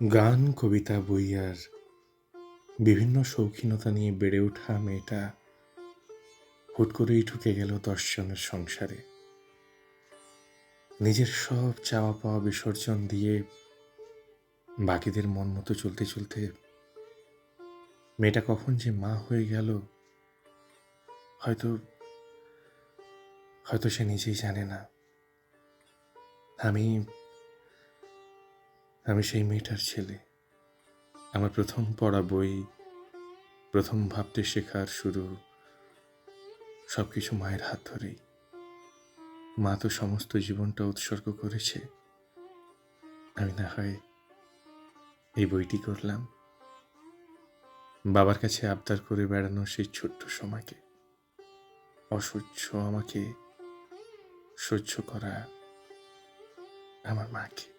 গান, কবিতা, বই আর বিভিন্ন শৌখিনতা নিয়ে বেড়ে ওঠা মেয়েটা হুট করেই ঢুকে গেল দশজনের সংসারে। নিজের সব চাওয়া পাওয়া বিসর্জন দিয়ে বাকিদের মন মতো চলতে চলতে মেয়েটা কখন যে মা হয়ে গেল, হয়তো হয়তো সে নিজেই জানে না। আমি আমি সেই মেয়েটার ছেলে। আমার প্রথম পড়া বই, প্রথম ভাবতে শেখার শুরু সব কিছু মায়ের হাত ধরেই। মা তো সমস্ত জীবনটা উৎসর্গ করেছে। আমি না হয় এই বইটি করলাম। বাবার কাছে আবদার করে বেড়ানো সেই ছোট্ট সময়কে। অসহ্য আমাকে সহ্য করা আমার মাকে।